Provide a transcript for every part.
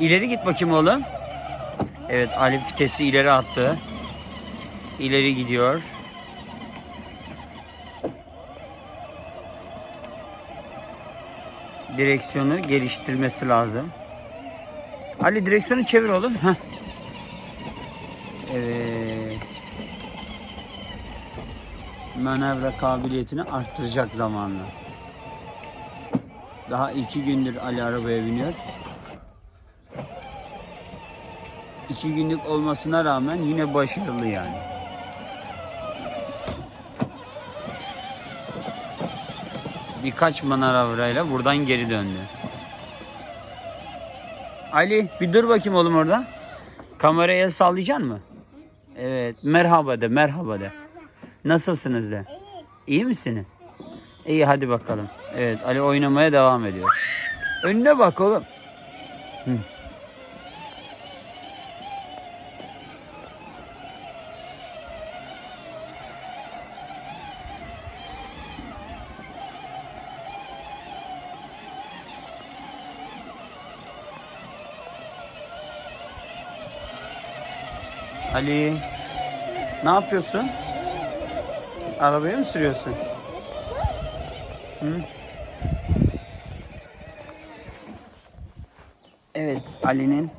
İleri git bakayım oğlum. Evet Ali vitesi ileri attı. İleri gidiyor. Direksiyonu geliştirmesi lazım. Ali direksiyonu çevir oğlum. Heh. Evet. Manevra kabiliyetini arttıracak zamanla. Daha iki gündür Ali arabaya biniyor. İki günlük olmasına rağmen yine başarılı yani. Birkaç manavrayla buradan geri döndü. Ali bir dur bakayım oğlum orada. Kameraya sallayacaksın mı? Evet. Merhaba de, merhaba de. Nasılsınız de. İyi misiniz? İyi hadi bakalım. Evet Ali oynamaya devam ediyor. Önüne bak oğlum. Hı. Ali ne yapıyorsun? Arabaya mı sürüyorsun? Hı? Evet Ali'nin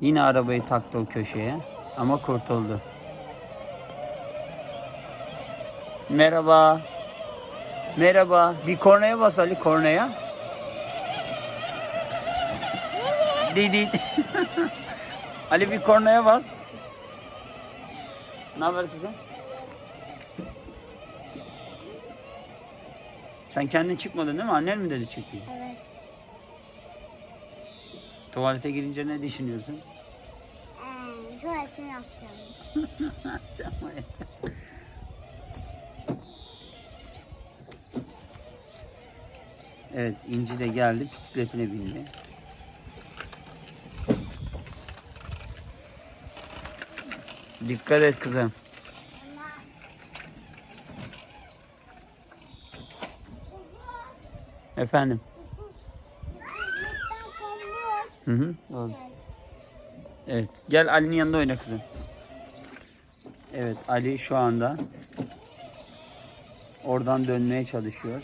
yine arabayı taktı o köşeye ama kurtuldu. Merhaba. Merhaba. Bir kornaya bas Ali kornaya. Didi. Ali bir kornaya bas. Ne haber kızım? Sen kendin çıkmadın değil mi? Annen mi dedi çık diye? Evet. Tuvalete girince ne düşünüyorsun? Ee, tuvaletini yapacağım. sen var ya sen. Evet İnci de geldi bisikletine bindi. Dikkat et kızım. Efendim. Hı hı. Evet. Gel Ali'nin yanında oyna kızım. Evet Ali şu anda oradan dönmeye çalışıyor.